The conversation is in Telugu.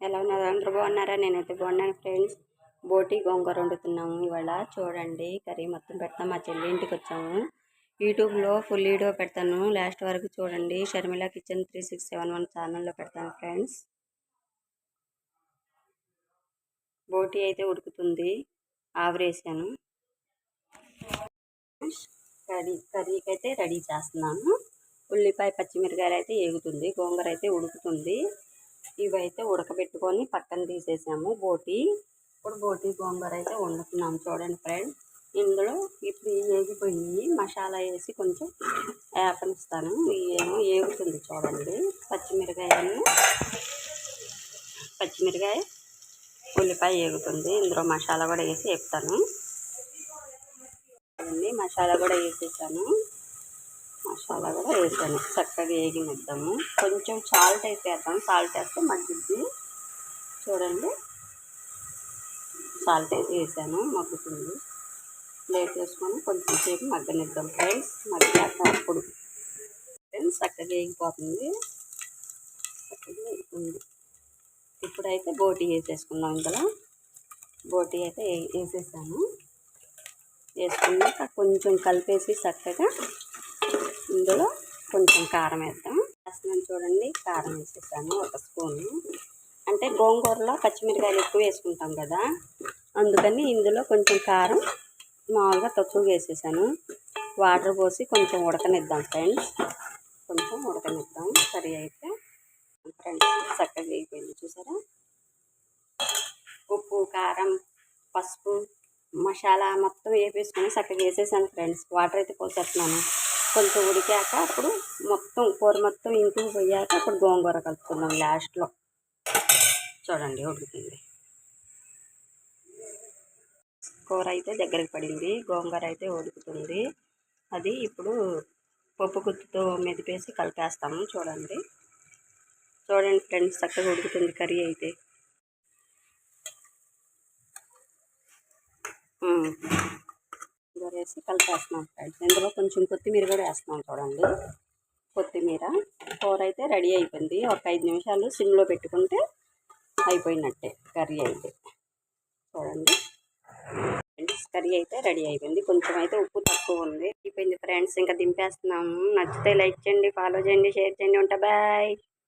ఎలా ఉన్నారు? అందరూ బాగున్నారా? నేనైతే బాగున్నాను ఫ్రెండ్స్. బోటి గోంగూర వండుతున్నాము ఇవాళ. చూడండి కర్రీ మొత్తం పెడతాం. మా చెల్లి ఇంటికి వచ్చాము. యూట్యూబ్లో ఫుల్ వీడియో పెడతాను. లాస్ట్ వరకు చూడండి. Sharmila kitchen three six seven one ఛానల్లో పెడతాను ఫ్రెండ్స్. బోటి అయితే ఉడుకుతుంది. ఆవిరేసాను. కర్రీ కర్రీకి అయితే రెడీ చేస్తున్నాను ఉల్లిపాయ పచ్చిమిరకాయలు అయితే ఏగుతుంది. గోంగూర అయితే ఉడుకుతుంది. ఇవైతే ఉడకబెట్టుకొని పక్కన తీసేసాము. బోటి ఇప్పుడు బోటి గోంగూర అయితే వండుతున్నాము చూడండి ఫ్రెండ్ ఇందులో ఇప్పుడు ఏగిపోయి మసాలా వేసి కొంచెం వేపనిస్తాను ఏమో ఏగుతుంది చూడండి. పచ్చిమిరకాయను పచ్చిమిరకాయ ఉల్లిపాయ ఏగుతుంది. ఇందులో మసాలా కూడా వేసి వేపుతాను మసాలా కూడా వేసేసాను. మసాలా కూడా వేసాను. చక్కగా వేగినిద్దాము కొంచెం సాల్ట్ అయితే వేద్దాం సాల్ట్ వేస్తే మగ్గిద్ది. చూడండి. సాల్ట్ అయితే వేసాను. మగ్గుతుంది. ప్లేట్ వేసుకొని కొంచెం సేపు మగ్గనిద్దాం ఫ్రెండ్స్ మగ్గాక అప్పుడు. ఫ్రెండ్స్ చక్కగా వేగిపోతుంది. చక్కగా వేగుతుంది ఇప్పుడైతే బోటీ వేసేసుకుందాం ఇందులో. బోటీ అయితే వేసేసాను. వేసుకున్నాక కొంచెం కలిపేసి చక్కగా ఇందులో కొంచెం కారం వేద్దాం. వేస్తున్నాను చూడండి కారం వేసేసాను ఒక స్పూను. అంటే గోంగూరలో పచ్చిమిరకాయలు ఎక్కువ వేసుకుంటాం కదా అందుకని ఇందులో కొంచెం కారం మామూలుగా తక్కువ వేసేసాను. వాటర్ పోసి కొంచెం ఉడకనిద్దాం ఫ్రెండ్స్. కొంచెం ఉడకనిద్దాం సరి అయితే. ఫ్రెండ్స్ చక్కగా అయిపోయింది చూసారా? ఉప్పు కారం పసుపు మసాలా మొత్తం వేపేసుకొని చక్కగా వేసేసాను ఫ్రెండ్స్. వాటర్ అయితే పోసేస్తున్నాను. కొంచెం ఉడికాక అప్పుడు మొత్తం కూర మొత్తం ఇంటికి పోయాక అప్పుడు గోంగూర కలుపుకుందాం లాస్ట్లో చూడండి ఉడుకుతుంది కూర అయితే దగ్గరికి పడింది గోంగూర అయితే ఉడుకుతుంది. అది ఇప్పుడు పప్పు గుత్తుతో మెదిపేసి కలిపేస్తాము చూడండి. చూడండి ఫ్రెండ్స్ చక్కగా ఉడుకుతుంది కర్రీ అయితే. వేసి కలిపేస్తున్నాం ఫ్రెండ్స్. ఇందులో కొంచెం కొత్తిమీర కూడా వేస్తున్నాం చూడండి. కొత్తిమీర కూర అయితే రెడీ అయిపోయింది. ఒక ఐదు నిమిషాలు సిమ్లో పెట్టుకుంటే అయిపోయినట్టే కర్రీ అయితే. చూడండి. కర్రీ అయితే రెడీ అయిపోయింది. కొంచెం అయితే ఉప్పు తక్కువ ఉంది. అయిపోయింది ఫ్రెండ్స్. ఇంకా దింపేస్తున్నాము నచ్చితే లైక్ చేయండి ఫాలో చేయండి షేర్ చేయండి. ఉంటా బాయ్.